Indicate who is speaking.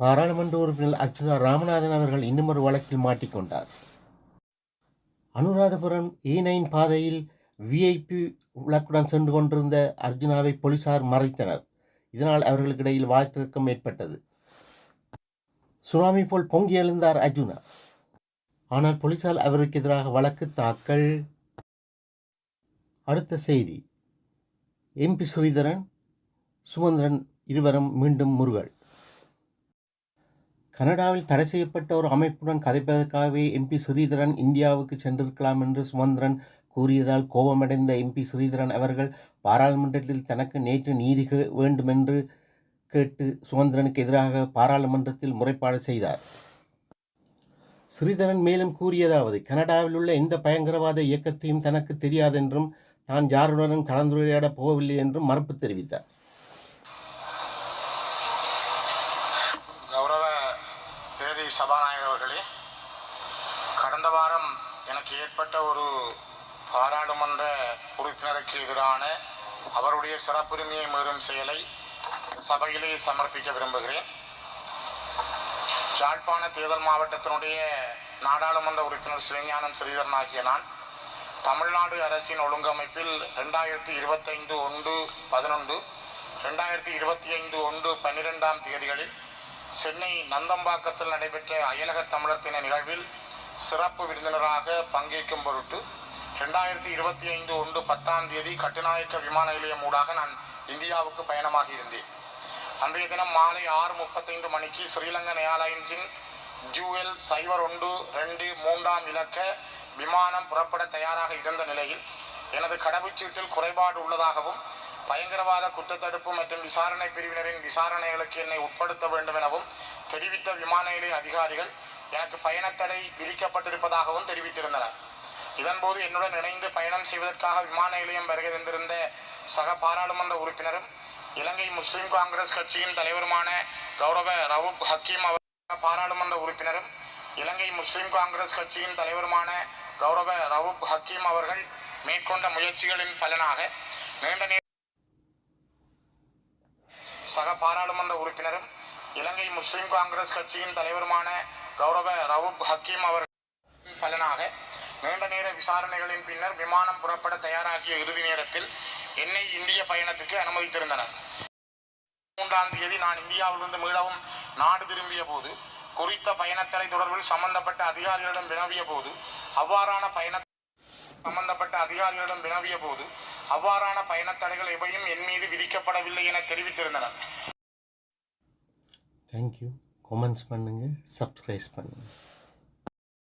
Speaker 1: பாராளுமன்ற உறுப்பினர் அர்ச்சுனா ராமநாதன் அவர்கள் இன்னுமொரு வழக்கில் மாட்டிக்கொண்டார். அனுராதபுரம் ஏ நைன் பாதையில் விஐபி விளக்குடன் சென்று கொண்டிருந்த அர்ஜுனாவை போலீசார் மறைத்தனர். இதனால் அவர்களுக்கு இடையில் வாய்த்திருக்கம் ஏற்பட்டது. சுனாமி போல் பொங்கி எழுந்தார் அர்ஜுனா. ஆனால் போலீசார் அவருக்கு எதிராக வழக்கு தாக்கல். அடுத்த செய்தி. எம்பி ஸ்ரீதரன் சுமந்திரன் இருவரும் மீண்டும் முருகல் கனடாவில் தடை செய்யப்பட்ட ஒரு அமைப்புடன் கதைப்பதற்காகவே எம்பி ஸ்ரீதரன் இந்தியாவுக்கு சென்றிருக்கலாம் என்று சுமந்திரன் கூறியதால் கோபமடைந்த எம்பி ஸ்ரீதரன் அவர்கள் பாராளுமன்றத்தில் தனக்கு நேற்று நீதி வேண்டுமென்று கேட்டு சுமந்திரனுக்கு எதிராக பாராளுமன்றத்தில் முறைப்பாடு செய்தார். ஸ்ரீதரன் மேலும் கூறியதாவது கனடாவில் உள்ள எந்த பயங்கரவாத இயக்கத்தையும் தனக்கு தெரியாதென்றும் தான் யாருடனும் கலந்துரையாடப் போகவில்லை என்றும் மறுப்பு தெரிவித்தார்
Speaker 2: கௌரவ பிரதி சபாநாயகர் அவர்களே கடந்த வாரம் எனக்கு ஏற்பட்ட ஒரு பாராளுமன்ற உறுப்பினருக்கு எதிரான அவருடைய சிறப்புரிமையை மீறும் செயலை சபையிலே சமர்ப்பிக்க விரும்புகிறேன். யாழ்ப்பாண தேர்தல் மாவட்டத்தினுடைய நாடாளுமன்ற உறுப்பினர் சிவஞானம் ஸ்ரீதரன் ஆகிய நான் தமிழ்நாடு அரசின் ஒழுங்கமைப்பில் ரெண்டாயிரத்தி இருபத்தைந்து ஒன்று பதினொன்று ரெண்டாயிரத்தி இருபத்தி ஐந்து ஒன்று பன்னிரெண்டாம் தேதிகளில் சென்னை நந்தம்பாக்கத்தில் நடைபெற்ற அயலக தமிழர் தின நிகழ்வில் சிறப்பு விருந்தினராக பங்கேற்கும் பொருட்டு ரெண்டாயிரத்தி இருபத்தி ஐந்து ஒன்று பத்தாம் தேதி கட்டுநாயக்க விமான நிலையம் ஊடாக நான் இந்தியாவுக்கு பயணமாக இருந்தேன். அன்றைய தினம் மாலை ஆறு முப்பத்தைந்து மணிக்கு ஸ்ரீலங்கன் ஏர்லைன்ஸின் ஜூஎல் சைபர் ஒன்று ரெண்டு மூன்றாம் இலக்க விமானம் புறப்பட தயாராக இருந்த நிலையில் எனது கடவுச்சீட்டில் குறைபாடு உள்ளதாகவும் பயங்கரவாத குற்றத்தடுப்பு மற்றும் விசாரணை பிரிவினரின் விசாரணைகளுக்கு என்னை உட்படுத்த வேண்டும் எனவும் தெரிவித்த விமான நிலைய அதிகாரிகள் எனக்கு பயணத்தடை விதிக்கப்பட்டிருப்பதாகவும் தெரிவித்திருந்தனர். இதன்போது என்னுடன் இணைந்து பயணம் செய்வதற்காக விமான நிலையம் வருகை தந்திருந்த சக பாராளுமன்ற உறுப்பினரும் இலங்கை முஸ்லிம் காங்கிரஸ் கட்சியின் தலைவருமான கௌரவ ரவுப் ஹக்கீம் அவர் பாராளுமன்ற உறுப்பினரும் இலங்கை முஸ்லிம் காங்கிரஸ் கட்சியின் தலைவருமான கௌரவ ரவுப் ஹக்கீம் அவர்கள் மேற்கொண்ட முயற்சிகளின் பலனாக நீண்ட சக பாராளுமன்ற உறுப்பினரும் இலங்கை முஸ்லிம் காங்கிரஸ் கட்சியின் தலைவருமான கௌரவ ரவுப் ஹக்கீம் அவர்கள் பலனாக நீண்ட நேர விசாரணைகளின் பின்னர் விமானம் புறப்பட தயாராகிய இறுதி நேரத்தில் என்னை இந்திய பயணத்துக்கு அனுமதித்திருந்தனர். மூன்றாம் தேதி நான் இந்தியாவிலிருந்து மீளவும் நாடு திரும்பிய போது குறித்த பயணத்தடை தொடர்பில் சம்பந்தப்பட்ட அதிகாரிகளிடம் வினவிய போது அவ்வாறான பயண சம்பந்தப்பட்ட அதிகாரிகளிடம் வினவிய போது அவ்வாறான பயணத்தடைகள் எவையும் என் மீது விதிக்கப்படவில்லை என தெரிவித்திருந்தனர்.
Speaker 1: தேங்க்யூ கமெண்ட்ஸ் பண்ணுங்கள் சப்ஸ்கிரைப் பண்ணுங்கள்